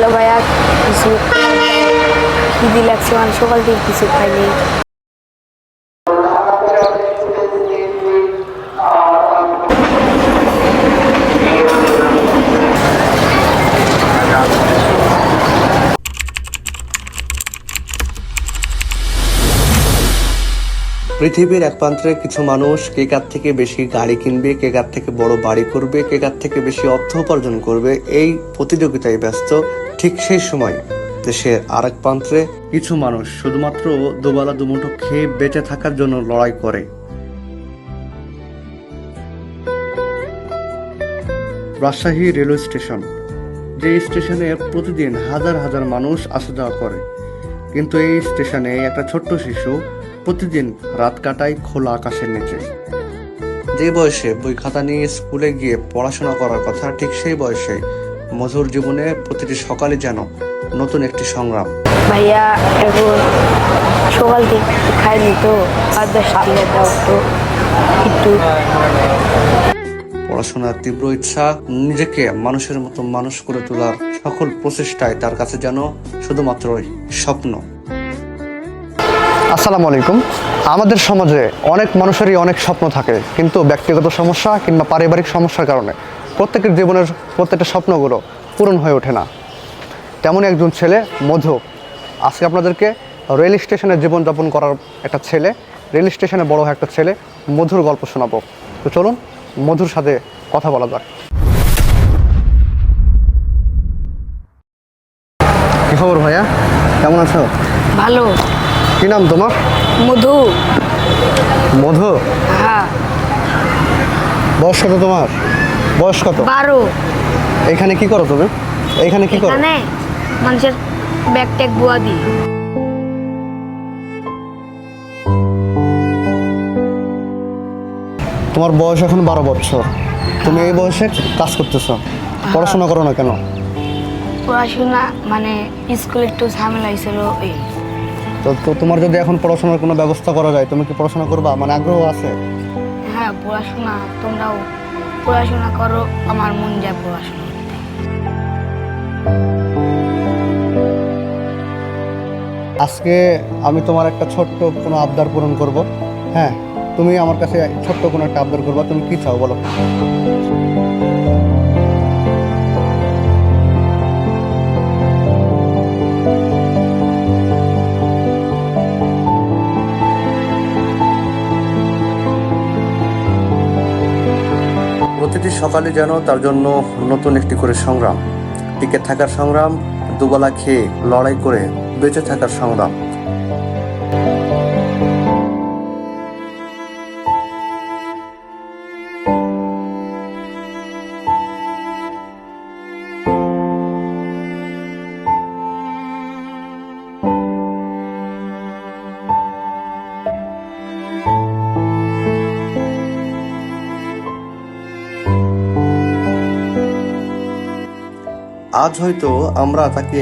Hello ভাইয়া, কিছু খিদি লাগছে? মানে সকাল থেকে কিছু খাইনি পৃথিবীর এক প্রান্তে কিছু মানুষ কে কার থেকে বেশি গাড়ি কিনবে, কে কার থেকে বড় বাড়ি করবে, কে কার থেকে বেশি অর্থ উপার্জন করবে, এই প্রতিযোগিতায় ব্যস্ত ঠিক সেই সময় দেশের আরেক প্রান্তে কিছু মানুষ শুধুমাত্র দুবেলা দুমুঠো খেয়ে বেঁচে থাকার জন্য লড়াই করে। Rajshahi railway station. যে স্টেশনে প্রতিদিন হাজার হাজার মানুষ আসা যাওয়া করে। কিন্তু এই স্টেশনে একটা ছোট্ট শিশু প্রতিদিন রাত কাটায় খোলা আকাশের নিচে। যে বয়সে বই খাতা নিয়ে স্কুলে গিয়ে পড়াশোনা করার কথা ঠিক সেই বয়সে মধুর জীবনে প্রতিটি সকালে যেন নতুন একটি সংগ্রাম। ভাইয়া এখন সকাল থেকে খাইনি তো আর দাও তো একটু। পড়াশোনার তীব্র ইচ্ছা নিজেকে মানুষের মতো মানুষ করে তোলার সকল প্রচেষ্টায় তার কাছে যেন শুধুমাত্র স্বপ্ন। আসসালামু আলাইকুম। আমাদের সমাজে অনেক মানুষেরই অনেক স্বপ্ন থাকে কিন্তু ব্যক্তিগত সমস্যা কিংবা পারিবারিক সমস্যার কারণে। প্রত্যেকের জীবনের প্রত্যেকটা স্বপ্নগুলো পূরণ হয়ে ওঠে না। তেমনই একজন ছেলে মধু। আজকে আপনাদেরকে রেল স্টেশনে জীবনযাপন করার একটা ছেলে রেল স্টেশনে বড় একটা ছেলে মধুর গল্প শোনাবো। তো চলুন মধুর সাথে কথা বলা যাক। কি খবর ভাইয়া? কেমন আছো? ভালো। কি নাম তোমার? মধু। মধু? হ্যাঁ। বয়স কত তোমার? বয়স কত? বারো। এখানে কি করো তুমি? এখানে কি করো? এখানে মানুষের ব্যাগ ট্যাগ বুয়া দিই। তোমার বয়স এখন বারো বছর। তুমি এই বয়সে কাজ করতেছো। পড়াশোনা করো না কেন? পড়াশোনা মানে স্কুলে একটু ঝামেলা হয়েছিল এই তো তো তোমার যদি এখন পড়াশোনার কোনো ব্যবস্থা করা যায় তুমি কি পড়াশোনা করবা? মানে আগ্রহ আছে? হ্যাঁ পড়াশোনা তোমরাও পড়াশোনা করো, আমার মন যায় পড়াশোনা করতে। আজকে আমি তোমার একটা ছোট্ট কোনো আবদার পূরণ করব হ্যাঁ তুমি আমার কাছে ছোট্ট কোনো একটা আবদার করবা, তুমি কি চাও বলো প্রতিটি সকালে যেন তার জন্য নতুন একটি করে সংগ্রাম। টিকে থাকার সংগ্রাম, দুবেলা খেয়ে লড়াই করে বেঁচে থাকার সংগ্রাম। আজ হয়তো আমরা তাকে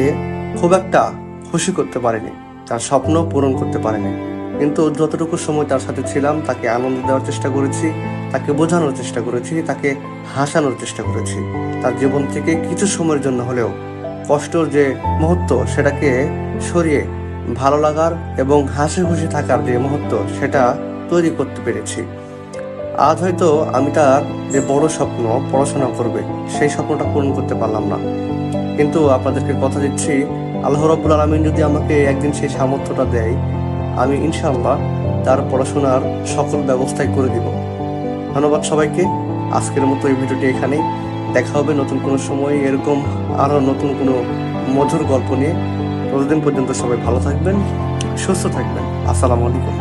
খুব একটা খুশি করতে পারিনি, তার স্বপ্ন পূরণ করতে পারিনি। কিন্তু যতটুকু সময় তার সাথে ছিলাম, তাকে আনন্দ দেওয়ার চেষ্টা করেছি, তাকে বোঝানোর চেষ্টা করেছি, তাকে হাসানোর চেষ্টা করেছি। তার জীবন থেকে কিছু সময়ের জন্য হলেও কষ্টর যে মুহূর্ত, সেটাকে সরিয়ে ভালো লাগার এবং হাসি খুশি থাকার যে মুহূর্ত, সেটা তৈরি করতে পেরেছি। আজ হয়তো আমি তার যে বড় স্বপ্ন, পড়াশোনা করবে, সেই স্বপ্নটা পূরণ করতে পারলাম না। কিন্তু আপনাদেরকে কথা দিচ্ছি, আল্লাহ রব্বুল আলমিন যদি আমাকে একদিন সেই সামর্থ্যটা দেয়, আমি ইনশাআল্লাহ তার পড়াশোনার সকল ব্যবস্থাই করে দিব। ধন্যবাদ সবাইকে, আজকের মতো এই ভিডিওটি এখানেই। দেখা হবে নতুন কোনো সময়, এরকম আরও নতুন কোনো মধুর গল্প নিয়ে। ততদিন পর্যন্ত সবাই ভালো থাকবেন, সুস্থ থাকবেন। আসসালামু আলাইকুম।